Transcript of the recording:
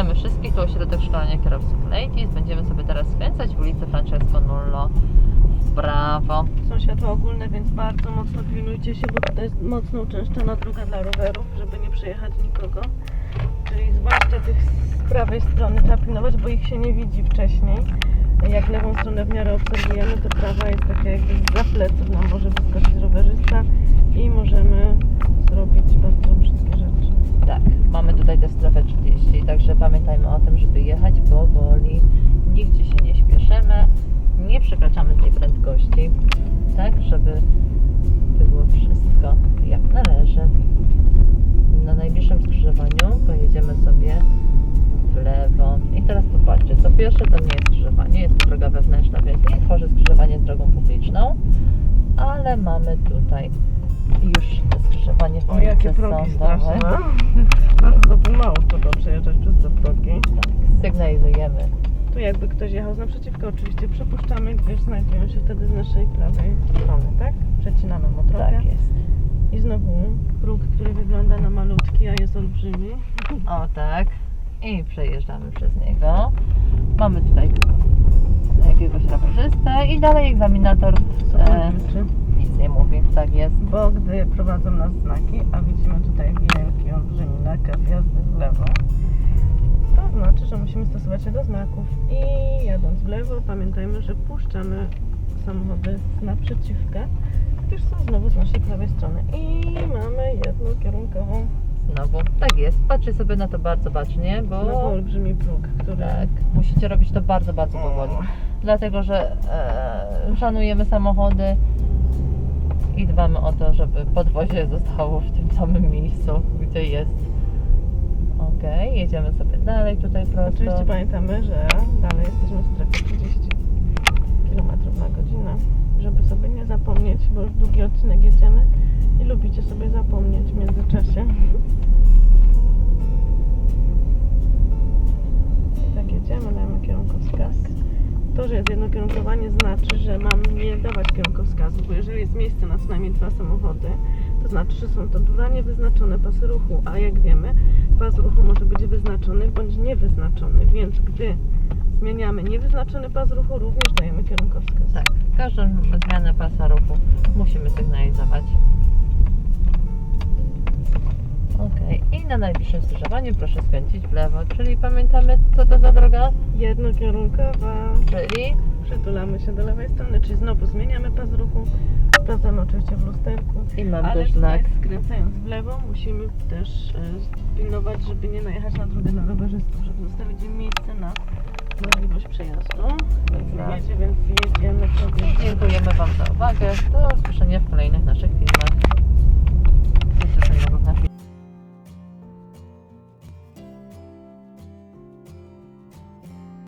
Witamy wszystkich, to ośrodek szkolenia kierowców Ladies. Będziemy sobie teraz skręcać w ulicę Francesco Nullo w prawo. Są światła ogólne, więc bardzo mocno pilnujcie się, bo to jest mocno uczęszczona droga dla rowerów, żeby nie przejechać nikogo. Czyli zwłaszcza tych z prawej strony trzeba pilnować, bo ich się nie widzi wcześniej. Jak lewą stronę w miarę obserwujemy, to prawa jest taka jakby za pleców nam może wyskoczyć rowerzysta i możemy zrobić bardzo brzydkie rzeczy. Tak, mamy tutaj tę strefę 30, także pamiętajmy o tym, żeby jechać powoli. Nigdzie się nie śpieszymy, nie przekraczamy tej prędkości, tak, żeby było wszystko jak należy. Na najbliższym skrzyżowaniu pojedziemy sobie w lewo. I teraz popatrzcie, co pierwsze to nie jest skrzyżowanie, jest to droga wewnętrzna, więc nie tworzy skrzyżowanie z drogą publiczną, ale mamy tutaj już skrzyżowanie w O, jakie progi straszne. Bardzo mało trzeba przejeżdżać przez te progi. Sygnalizujemy. Tu jakby ktoś jechał z naprzeciwka, oczywiście przepuszczamy, gdyż znajdują się wtedy z naszej prawej strony, tak? Przecinamy mu trochę. Tak jest. I znowu próg, który wygląda na malutki, a jest olbrzymi. O tak. I przejeżdżamy przez niego. Mamy tutaj jakiegoś rowerzystę i dalej egzaminator e, Czy? nic nie mówi. Tak jest. Bo gdy prowadzą nas znaki, a widzimy tutaj wielki, olbrzymi nakaz jazdy w lewo, to znaczy, że musimy stosować się do znaków. I jadąc w lewo, pamiętajmy, że puszczamy samochody z naprzeciwka, gdyż są znowu z naszej prawej strony. I mamy jednokierunkową, Znowu. Tak jest. Patrzcie sobie na to bardzo bacznie, znowu bo olbrzymi próg, który... tak, musicie robić to bardzo, bardzo powoli. Dlatego, że e, szanujemy samochody i dbamy o to, żeby podwozie zostało w tym samym miejscu, gdzie jest. Okej, jedziemy sobie dalej tutaj prosto. Oczywiście pamiętamy, że dalej jesteśmy w strefie 30 km na godzinę, żeby sobie nie zapomnieć, bo już długi odcinek jedziemy i lubicie sobie zapomnieć w międzyczasie. To, że jest jednokierunkowanie znaczy, że mam nie dawać kierunkowskazu, bo jeżeli jest miejsce na co najmniej dwa samochody, to znaczy, że są to dwa niewyznaczone pasy ruchu, a jak wiemy, pas ruchu może być wyznaczony bądź niewyznaczony, więc gdy zmieniamy niewyznaczony pas ruchu, również dajemy kierunkowskaz. Tak, każdą zmianę pasa ruchu musimy sygnalizować. Na najbliższym skrzyżowaniu proszę skręcić w lewo, czyli pamiętamy co to za droga? Jednokierunkowa, Czyli przytulamy się do lewej strony, czyli znowu zmieniamy pas ruchu, sprawdzamy oczywiście w lusterku. i mam Ale też tutaj znak. skręcając w lewo musimy też e, pilnować, żeby nie najechać na drogę dla rowerzystów, żeby zostawić im miejsce na możliwość przejazdu. Więc więc jedziemy sobie. Dziękujemy Wam za uwagę. Do usłyszenia w kolejnych naszych filmach.